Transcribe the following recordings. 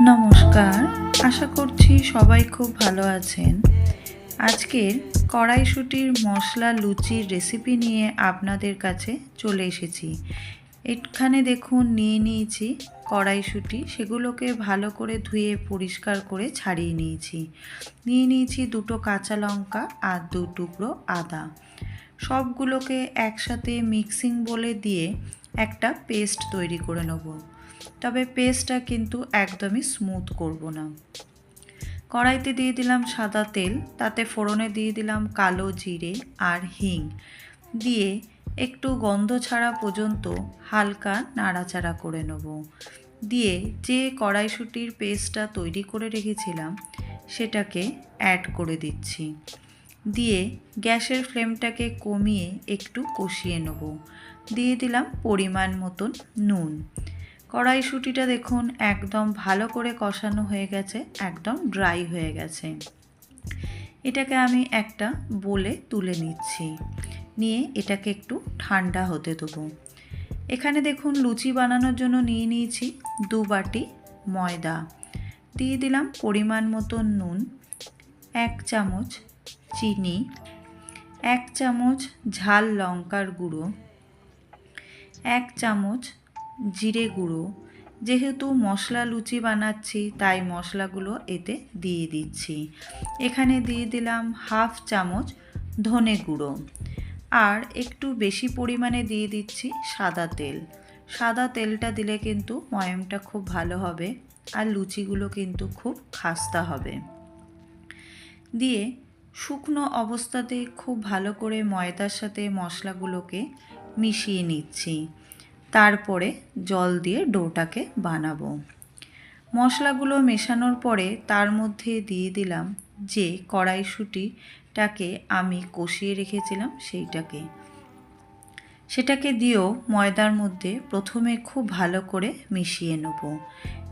নমস্কার, আশা করছি সবাই খুব ভালো আছেন। আজকের কড়াইশুটির মশলা লুচির রেসিপি নিয়ে আপনাদের কাছে চলে এসেছি। এখানে দেখুন, নিয়ে নিয়েছি কড়াইশুটি, সেগুলোকে ভালো করে ধুয়ে পরিষ্কার করে ছাড়িয়ে নিয়েছি। নিয়ে নিয়েছি দুটো কাঁচা লঙ্কা আর দু টুকরো আদা। সবগুলোকে একসাথে মিক্সিং বলে দিয়ে একটা পেস্ট তৈরি করে নেব। তবে পেস্টটা কিন্তু একদমই স্মুথ করব না। কড়াইতে দিয়ে দিলাম সাদা তেল, তাতে ফোড়নে দিয়ে দিলাম কালো জিরে আর হিং। দিয়ে একটু গন্ধ ছাড়া পর্যন্ত হালকা নাড়াচাড়া করে নেব। দিয়ে যে কড়াইশুটির পেস্টটা তৈরি করে রেখেছিলাম, সেটাকে অ্যাড করে দিচ্ছি। দিয়ে গ্যাসের ফ্লেমটাকে কমিয়ে একটু কষিয়ে নেব। দিয়ে দিলাম পরিমাণ মতন নুন। কড়াইশুঁটিটা দেখুন, একদম ভালো করে কষানো হয়ে গেছে, একদম ড্রাই হয়ে গেছে। এটাকে আমি একটা বলে তুলে নিচ্ছি। নিয়ে এটাকে একটু ঠান্ডা হতে দেবো। এখানে দেখুন, লুচি বানানোর জন্য নিয়ে নিয়েছি দু বাটি ময়দা। দিয়ে দিলাম পরিমাণ মতন নুন, এক চামচ চিনি, এক চামচ ঝাল লঙ্কার গুঁড়ো, এক চামচ জিরে গুঁড়ো। যেহেতু মশলা লুচি বানাচ্ছি, তাই মশলাগুলো এতে দিয়ে দিচ্ছি। এখানে দিয়ে দিলাম হাফ চামচ ধনে গুঁড়ো। আর একটু বেশি পরিমাণে দিয়ে দিচ্ছি সাদা তেল। সাদা তেলটা দিলে কিন্তু ময়মটা খুব ভালো হবে আর লুচিগুলো কিন্তু খুব খাস্তা হবে। দিয়ে শুকনো অবস্থাতে খুব ভালো করে ময়দার সাথে মশলাগুলোকে মিশিয়ে নিচ্ছি। তারপরে জল দিয়ে ডোটাকে বানাবো। মশলাগুলো মেশানোর পরে তার মধ্যে দিয়ে দিলাম যে কড়াইশুটিটাকে আমি কষিয়ে রেখেছিলাম সেইটাকে। সেটাকে দিয়েও ময়দার মধ্যে প্রথমে খুব ভালো করে মিশিয়ে নেব।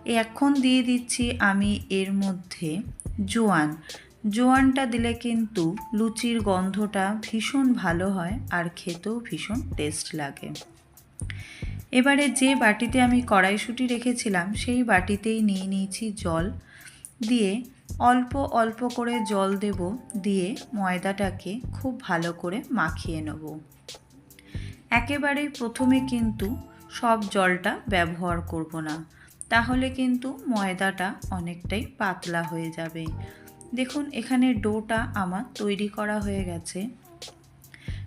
এখন দিয়ে দিচ্ছি আমি এর মধ্যে জোয়ান। জোয়ানটা দিলে কিন্তু লুচির গন্ধটা ভীষণ ভালো হয় আর খেতেও ভীষণ টেস্ট লাগে। এবারে যে বাটিতে আমি কড়াইশুঁটি রেখেছিলাম, সেই বাটিতেই নিয়ে নিয়েছি জল। দিয়ে অল্প অল্প করে জল দেব, দিয়ে ময়দাটাকে খুব ভালো করে মাখিয়ে নেব। একেবারে প্রথমে কিন্তু সব জলটা ব্যবহার করব না, তাহলে কিন্তু ময়দাটা অনেকটাই পাতলা হয়ে যাবে। দেখুন, এখানে ডোটা আমার তৈরি করা হয়ে গেছে।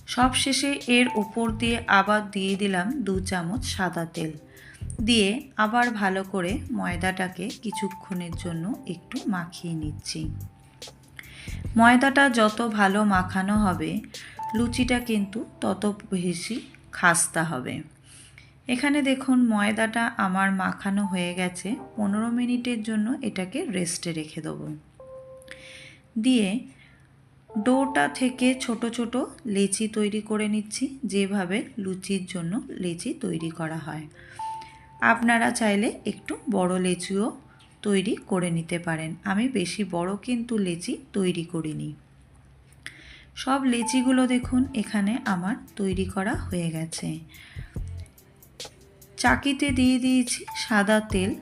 সব শেষে এর উপর দিয়ে আবার দিয়ে দিলাম দু চামচ সাদা তেল। দিয়ে আবার ভালো করে ময়দাটাকে কিছুক্ষণের জন্য একটু মাখিয়ে নিচ্ছি। ময়দাটা যত ভালো মাখানো হবে, লুচিটা কিন্তু তত বেশি খাস্তা হবে। এখানে দেখুন ময়দাটা আমার মাখানো হয়ে গেছে, পনেরো মিনিটের জন্য এটাকে রেস্টে রেখে দেবো। দিয়ে ডোটা থেকে ছোট ছোট লেচি তৈরি করে নিচ্ছি, যেভাবে লুচির জন্য লেচি তৈরি করা হয়। আপনারা চাইলে একটু বড় লেচিও তৈরি করে নিতে পারেন। আমি বেশি বড় কিন্তু লেচি তৈরি করিনি। সব লেচিগুলো দেখুন, এখানে আমার তৈরি করা হয়ে গেছে। চাকিতে দিয়ে দিয়েছি সাদা তেল।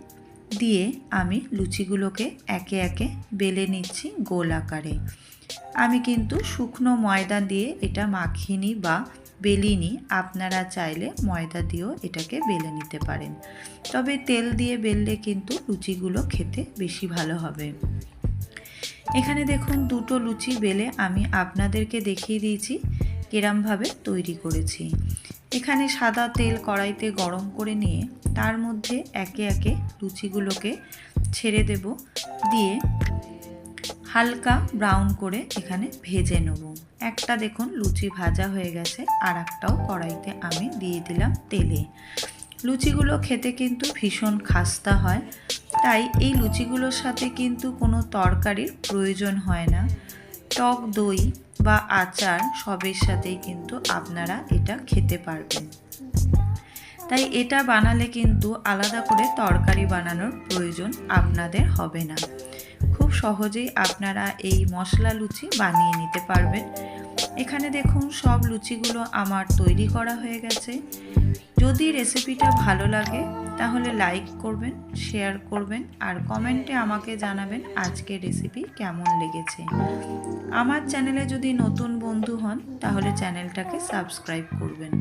দিয়ে আমি লুচিগুলোকে একে একে বেলে নিচ্ছি গোল আকারে। আমি কিন্তু শুকনো ময়দা দিয়ে এটা মাখিনি বা বেলিনি আপনারা চাইলে ময়দা দিয়েও এটাকে বেলে নিতে পারেন। তবে তেল দিয়ে বেললে কিন্তু লুচিগুলো খেতে বেশি ভালো হবে। এখানে দেখুন, দুটো লুচি বেলে আমি আপনাদেরকে দেখিয়ে দিয়েছি, কিরমভাবে তৈরি করেছি। এখানে সাদা তেল কড়াইতে গরম করে নিয়ে তার মধ্যে একে একে লুচিগুলোকে ছেড়ে দেব। দিয়ে হালকা ব্রাউন করে এখানে ভেজে নেব। একটা দেখুন, লুচি ভাজা হয়ে গেছে, আর একটাও কড়াইতে আমি দিয়ে দিলাম তেলে। লুচিগুলো খেতে কিন্তু ভীষণ খাস্তা হয়, তাই এই লুচিগুলোর সাথে কিন্তু কোনো তরকারির প্রয়োজন হয় না। টক দই বা আচার সবের সাথেই কিন্তু আপনারা এটা খেতে পারবেন। তাই এটা বানালে কিন্তু আলাদা করে তরকারি বানানোর প্রয়োজন আপনাদের হবে না। খুব সহজেই আপনারা এই মশলা লুচি বানিয়ে নিতে পারবেন। এখানে দেখুন সব লুচিগুলো আমার তৈরি করা হয়ে গেছে। যদি রেসিপিটা ভালো লাগে, তাহলে লাইক করবেন, শেয়ার করবেন আর কমেন্টে আমাকে জানাবেন আজকের রেসিপি কেমন লেগেছে। আমার চ্যানেলে যদি নতুন বন্ধু হন, তাহলে চ্যানেলটাকে সাবস্ক্রাইব করবেন।